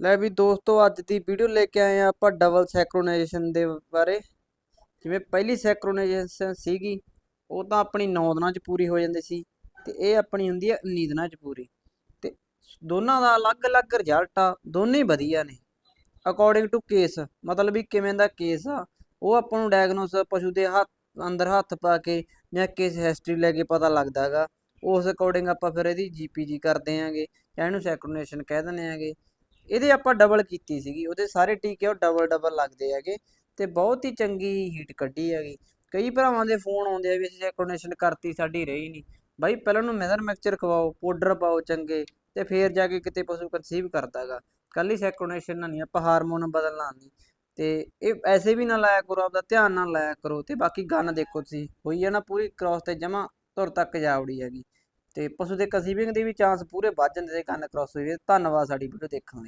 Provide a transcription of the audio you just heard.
ਲੈ ਵੀ ਦੋਸਤੋ, ਅੱਜ ਦੀ ਵੀਡੀਓ ਲੈ ਕੇ ਆਏ ਆ ਆਪਾਂ ਡਬਲ ਸੈਕਰੋਨਾਈਜੇਸ਼ਨ ਦੇ ਬਾਰੇ। ਜਿਵੇਂ ਪਹਿਲੀ ਸੈਕਰੋਨਾਈਜੇਸ਼ਨ ਸੀਗੀ, ਉਹ ਤਾਂ ਆਪਣੀ 9 ਦਿਨਾਂ ਚ ਪੂਰੀ ਹੋ ਜਾਂਦੀ ਸੀ ਤੇ ਇਹ ਆਪਣੀ ਹੁੰਦੀ ਹੈ 19 ਦਿਨਾਂ ਚ ਪੂਰੀ। ਤੇ ਦੋਨਾਂ ਦਾ ਅਲੱਗ-ਅਲੱਗ ਰਿਜ਼ਲਟ ਆ, ਦੋਨੇ ਵਧੀਆ ਨੇ। ਅਕੋਰਡਿੰਗ ਟੂ ਕੇਸ ਮਤਲਬ ਵੀ ਕਿਵੇਂ ਦਾ ਕੇਸ ਆ, ਉਹ ਆਪਾਂ ਨੂੰ ਡਾਇਗਨੋਸ ਪਸ਼ੂ ਦੇ ਹੱਥ, ਅੰਦਰ ਹੱਥ ਪਾ ਕੇ ਜਾਂ ਕੇਸ ਹਿਸਟਰੀ ਲੈ ਕੇ ਪਤਾ ਲੱਗਦਾ ਹੈਗਾ। ਉਸ ਅਕੋਰਡਿੰਗ ਆਪਾਂ ਫਿਰ ਇਹਦੀ ਜੀਪੀਜੀ ਕਰਦੇ ਆਂਗੇ ਜਾਂ ਇਹਨੂੰ ਸੈਕਰੋਨੇਸ਼ਨ ਕਹਿ ਦਿੰਦੇ ਆਂਗੇ ਇਹਦੇ ਆਪਾਂ ਡਬਲ ਕੀਤੀ ਸੀਗੀ, ਉਹਦੇ ਸਾਰੇ ਟੀਕੇ ਉਹ ਡਬਲ ਡਬਲ ਲੱਗਦੇ ਹੈਗੇ ਤੇ ਬਹੁਤ ਹੀ ਚੰਗੀ ਹੀਟ ਕੱਢੀ ਹੈਗੀ। ਕਈ ਭਰਾਵਾਂ ਦੇ ਫੋਨ ਆਉਂਦੇ ਆ ਵੀ ਅਸੀਂ ਸੈਕਰੋਨੇਸ਼ਨ ਕਰਤੀ ਸਾਡੀ ਰਹੀ ਨਹੀਂ ਬਾਈ, ਪਹਿਲਾਂ ਨੂੰ ਮੈਦਰ ਮਿਕਸਚਰ ਖਵਾਓ ਪਾਊਡਰ ਪਾਓ ਚੰਗੇ ਤੇ ਫੇਰ ਜਾ ਕੇ ਕਿਤੇ ਪਸ਼ੂ ਕਨਸੀਵ ਕਰਦਾਗਾ ਕੱਲੀ ਸੈਕੋਨੇਸ਼ਨ ਨਾਲ ਨਹੀਂ ਆਪਾਂ ਹਾਰਮੋਨ ਬਦਲਣਾ ਨਹੀਂ ਤੇ ਇਹ ਐਸੇ ਵੀ ਨਾ ਲਾਇਆ ਕਰੋ, ਆਪਦਾ ਧਿਆਨ ਨਾਲ ਲਾਇਆ ਕਰੋ ਤੇ ਬਾਕੀ ਗੰਨ ਦੇਖੋ ਤੁਸੀਂ, ਹੋਈ ਹੈ ਨਾ ਪੂਰੀ ਕ੍ਰਾਸ ਤੇ ਜਮਾ ਤੁਰ ਤੱਕ ਜਾਵੜੀ ਹੈਗੀ। ਤੇ ਪਸ਼ੂ ਦੇ ਕਨਸੀਵਿੰਗ ਦੇ ਵੀ ਚਾਂਸ ਪੂਰੇ ਵੱਧ ਜਾਂਦੇ ਤੇ ਕੰਨ ਕ੍ਰਾਸ ਹੋਈ ਧੰਨਵਾਦ ਸਾਡੀ ਵੀਡੀਓ ਦੇਖਣ ਲਈ।